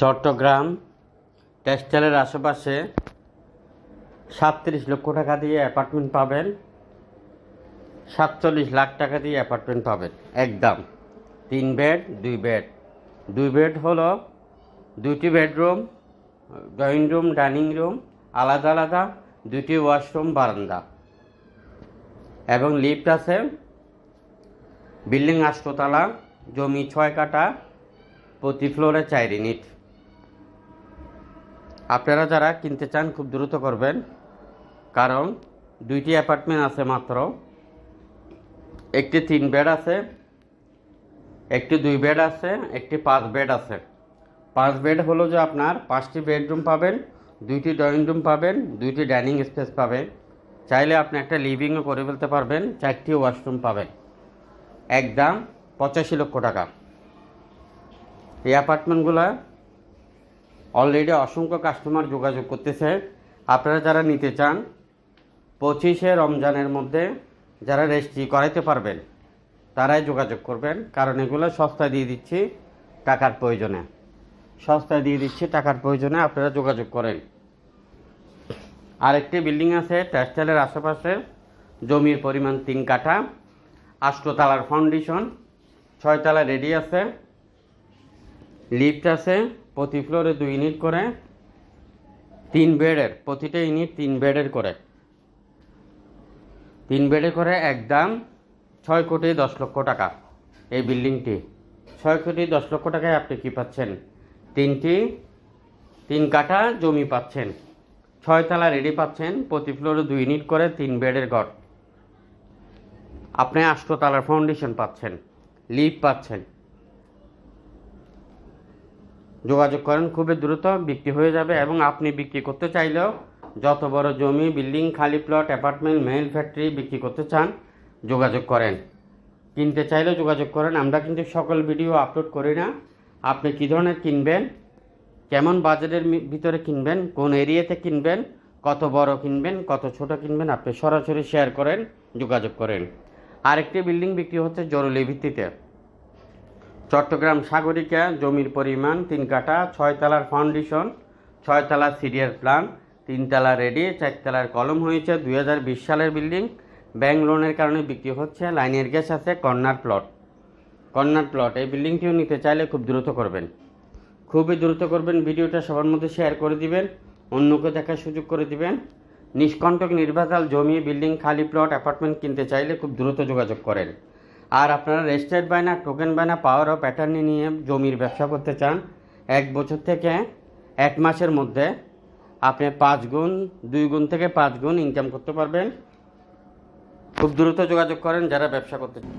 চট্টগ্রাম টেক্সটাইলের আশেপাশে সাতত্রিশ লক্ষ টাকা দিয়ে অ্যাপার্টমেন্ট পাবেন। সাতচল্লিশ লাখ টাকা দিয়ে অ্যাপার্টমেন্ট পাবেন। একদম। তিন বেড দুই বেড দুই বেড হলো দুটি bedroom drawing room dining room আলাদা আলাদা। দুটি ওয়াশরুম বারান্দা। এবং লিফট আছে। বিল্ডিং আষ্টতলা, জমি ছয় কাটা প্রতি ফ্লোরে চার ইউনিট আপনারা যারা কিনতে চান খুব দ্রুত করবেন, কারণ দুইটি অ্যাপার্টমেন্ট আছে মাত্র। একটি তিন বেড আছে, একটি দুই বেড আছে, একটি পাঁচ বেড আছে। পাঁচ বেড হলো যে আপনার পাঁচটি বেডরুম পাবেন, দুইটি ড্রয়িং রুম পাবেন, দুইটি ডাইনিং স্পেস পাবেন চাইলে আপনি একটা লিভিংও করে ফেলতে পারবেন, চারটি ওয়াশরুম পাবেন। একদম পঁচাশি লক্ষ টাকা। এই অ্যাপার্টমেন্টগুলো অলরেডি অসংখ্য কাস্টমার যোগাযোগ করতেছে। আপনারা যারা নিতে চান, পঁচিশে রমজানের মধ্যে যারা রেজিস্ট্রি করাইতে পারবেন, তারাই যোগাযোগ করবেন। কারণ এগুলো সস্তায় দিয়ে দিচ্ছি টাকার প্রয়োজনে। সস্তায় দিয়ে দিচ্ছি টাকার প্রয়োজনে আপনারা যোগাযোগ করেন। আরেকটি বিল্ডিং আছে টেক্সটাইলের আশেপাশে। জমির পরিমাণ তিন কাঠা। আষ্টতলার ফাউন্ডেশন ছয়তলা রেডি আছে। লিফট আছে। প্রতি ফ্লোরে দুই ইউনিট করে, তিন বেডের প্রতিটা ইউনিট তিন বেডের করে। তিন বেডে করে একদম ছয় কোটি দশ লক্ষ টাকা এই বিল্ডিংটি। ছয় কোটি দশ লক্ষ টাকায় আপনি কি পাচ্ছেন? তিনটি, তিন কাঠা জমি পাচ্ছেন। ছয়তলা রেডি পাচ্ছেন, প্রতি ফ্লোরে দুই ইউনিট করে তিন বেডের ঘর। আপনি আষ্টতলার ফাউন্ডেশন পাচ্ছেন লিফট পাচ্ছেন। যোগাযোগ করেন, খুবই দ্রুত বিক্রি হয়ে যাবে এবং আপনি বিক্রি করতে চাইলেও যত বড় জমি, বিল্ডিং, খালি প্লট, অ্যাপার্টমেন্ট, মেল ফ্যাক্টরি বিক্রি করতে চান, যোগাযোগ করেন। কিনতে চাইলেও যোগাযোগ করেন। আমরা কিন্তু সকল ভিডিও আপলোড করি না। আপনি কী ধরনের কিনবেন, কেমন বাজেটের মি- ভিতরে কিনবেন, কোন এরিয়াতে কিনবেন, কত বড় কিনবেন, কত ছোট কিনবেন, আপনি সরাসরি শেয়ার করেন, যোগাযোগ করেন। আরেকটি বিল্ডিং বিক্রি হচ্ছে জরুরি ভিত্তিতে। চট্টগ্রাম সাগরিকা, জমির পরিমাণ তিন কাঠা, ছয়তলার ফাউন্ডেশন ছয়তলা সিরিয়ার প্ল্যান তিনতলা রেডি চারতলার কলম হয়েছে দুই হাজার বিশ সালের বিল্ডিং ব্যাংক লোনের কারণে বিক্রি হচ্ছে লাইনের গ্যাস আছে কর্নার প্লট কর্নার প্লট এই বিল্ডিংটিও নিতে চাইলে খুব দ্রুত করবেন। খুবই দ্রুত করবেন, ভিডিওটা সবার মধ্যে শেয়ার করে দিবেন, অন্যকে দেখার সুযোগ করে দিবেন। নিষ্কণ্টক নির্বাচাল জমি বিল্ডিং খালি প্লট অ্যাপার্টমেন্ট কিনতে চাইলে খুব দ্রুত যোগাযোগ করেন। আর আপনারা রেজিস্টার্ড বায়না, টোকেন বায়না পাওয়ার অফ অ্যাটার্নি নিয়ে জমির ব্যবসা করতে চান, এক বছর থেকে এক মাসের মধ্যে আপনি পাঁচ গুণ, দুই গুণ থেকে পাঁচ গুণ ইনকাম করতে পারবেন। খুব দ্রুত যোগাযোগ করেন যারা ব্যবসা করতে চান।